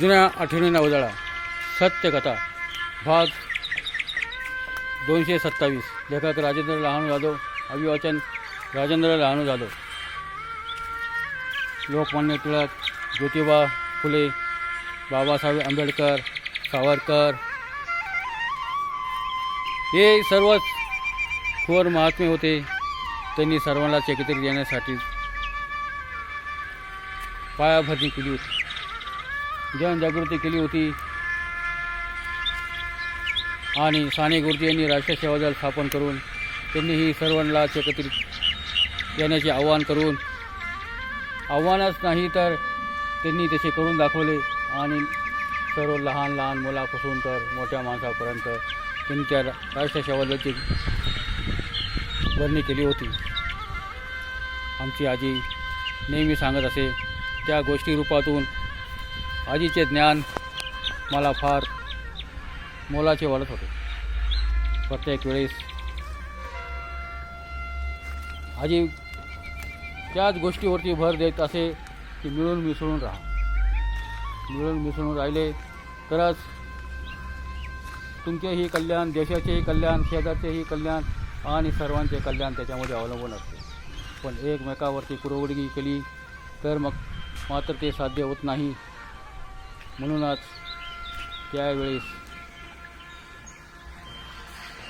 जुन्या आठवणींना उजाळा. सत्यकथा भाग दोनशे सत्तावीस. लेखक राजेंद्र लहानू जाधव अभिवाचन राजेंद्र लहानू जाधव लोकमान्य टिळक ज्योतिबा फुले बाबासाहेब आंबेडकर सावरकर. हे सर्वच थोर महात्मे होते. त्यांनी सर्वांनाच एकत्रित येण्यासाठी पायाभरणी केली होती. जनजागृती केली होती. आणि साने गुरुजी यांनी राष्ट्रीय सेवा दल स्थापन करून त्यांनीही सर्वांना एकत्रित येण्याचे आव्हान करून आव्हानच नाही तर त्यांनी तसे करून दाखवले. आणि सर्व लहान लहान मुलापासून तर मोठ्या माणसापर्यंत त्यांच्या राष्ट्रीय सेवा दलची भरणी केली होती. आमची आजी नेहमी सांगत असे त्या गोष्टी रूपातून आजीचे ज्ञान मला फार मोलाचे वाटत होते. प्रत्येक वेळेस आजी त्याच गोष्टीवरती भर देत असे की मिळून मिसळून राहा. मिळून मिसळून राहिले तरच तुमचेही कल्याण देशाचेही कल्याण शेजारचेही कल्याण आणि सर्वांचे कल्याण त्याच्यामध्ये अवलंबून असते. पण एकमेकावरती कुरवडगी केली तर मग मात्र ते साध्य होत नाही. म्हणूनच त्यावेळेस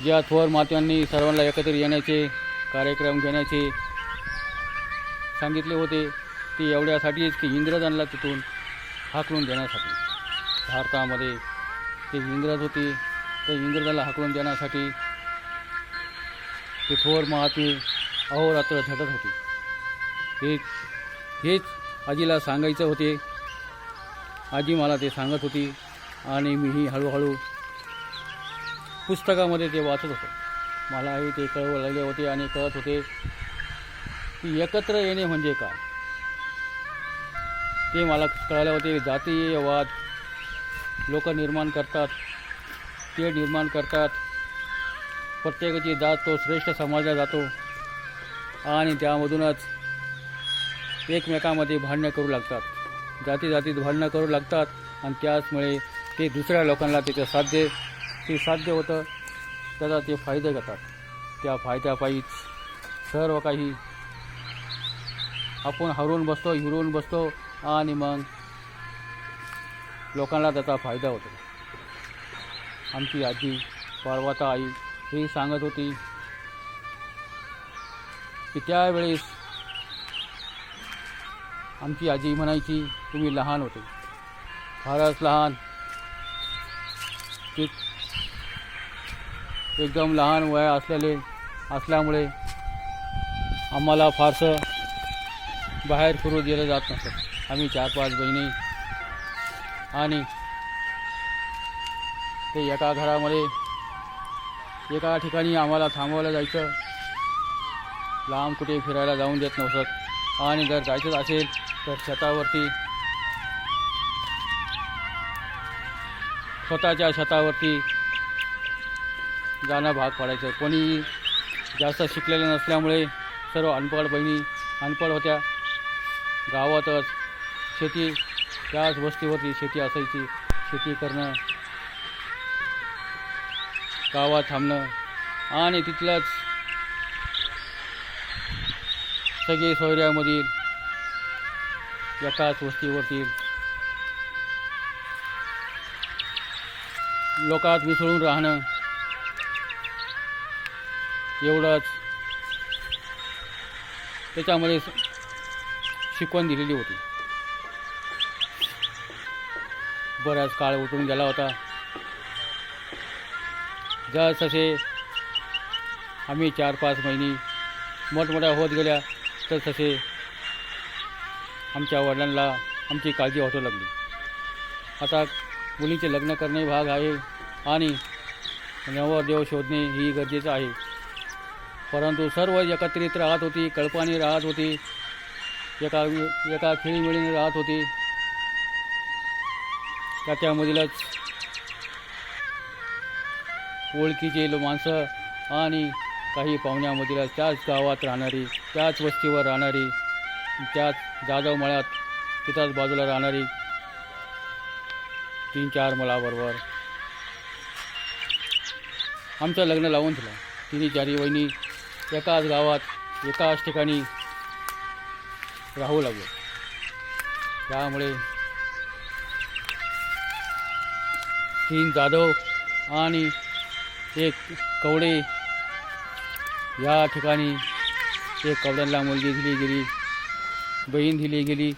ज्या थोर मात्यांनी सर्वांना एकत्र येण्याचे कार्यक्रम घेण्याचे सांगितले होते ते एवढ्यासाठीच की इंग्रजांना तिथून हाकलून देण्यासाठी. भारतामध्ये ते इंग्रज होते ते इंग्रजाला हाकलून देण्यासाठी ते थोर महात्मे अहोरात्र झटत होते. हे हेच आजीला सांगायचं होते आजी मला ते सांगत होती आणि मीही हळूहळू पुस्तकामध्ये ते वाचत होतो. मलाही ते कळव लागले होते आणि कळत होते की एकत्र येणे म्हणजे काय? ते मला कळाले होते जातीय वाद लोक निर्माण करतात ते निर्माण करतात. प्रत्येकाची जात तो श्रेष्ठ समजला जातो आणि त्यामधूनच एकमेकामध्ये भांडणं करू लागतात. जाती जातीत भांडणं करू लागतात आणि त्याचमुळे ते दुसऱ्या लोकांना त्याचं साध्य ते साध्य होतं. त्याचा ते फायदे घेतात. त्या फायद्यापायीच सर्व काही आपण हरवून बसतो हिरवून बसतो आणि मग लोकांना त्याचा फायदा होतो. आमची आजी पार्वता आई ही सांगत होती की त्यावेळेस आमची आजी म्हणायची तुम्ही लहान होते. फारच लहान. ते एकदम लहान वया असलेले असल्यामुळे आम्हाला फारसं बाहेर फिरू दिलं जात नसतं आम्ही चार पाच बहिणी आणि ते एका घरामध्ये एका ठिकाणी आम्हाला थांबवलं जायचं. लांब कुठे फिरायला जाऊन देत नव्हतं. आणि जर जायचंच असेल तर शेतावरती स्वतःच्या छतावरती जाणं भाग पाडायचं. कोणी जास्त शिकलेलं नसल्यामुळे सर्व अनपड बहिणी अनपड होत्या. गावातच शेती त्याच वस्तीवरती शेती असायची. शेती करणं गावात थांबणं आणि तिथल्याच सगळे सोयऱ्यामधील एकाच वस्तीवरती लोकात मिसळून राहणं एवढंच त्याच्यामध्ये शिकवण दिलेली होती. बराच काळ उठून गेला होता. जससे आम्ही चार पाच महिने मोठमोठ्या होत गेल्या तर तसे आमच्या वडिलांना आमची काळजी वाटू लागली. आता मुलीचे लग्न करणे भाग आहे आणि नवरदेव शोधणे ही गरजेचं आहे. परंतु सर्व एकत्रित राहत होती कळपाने राहत होती एका एका खेळीमेळीने राहत होती. त्याच्यामधीलच ओळखीचे माणसं आणि काही पाहुण्यामधील त्याच गावात राहणारी त्याच वस्तीवर राहणारी त्याच जाधव मळ्यात तिथंच बाजूला राहणारी तीन चार मुलाबरोबर आमचं लग्न लावून दिलं. तिन्ही चारी वहिनी एकाच गावात एकाच ठिकाणी राहू लागलो. त्यामुळे तीन जाधव आणि एक कवडे या ठिकाणी एक कवड्यांना मुलगी दिली गेली. बहीण दिली गेली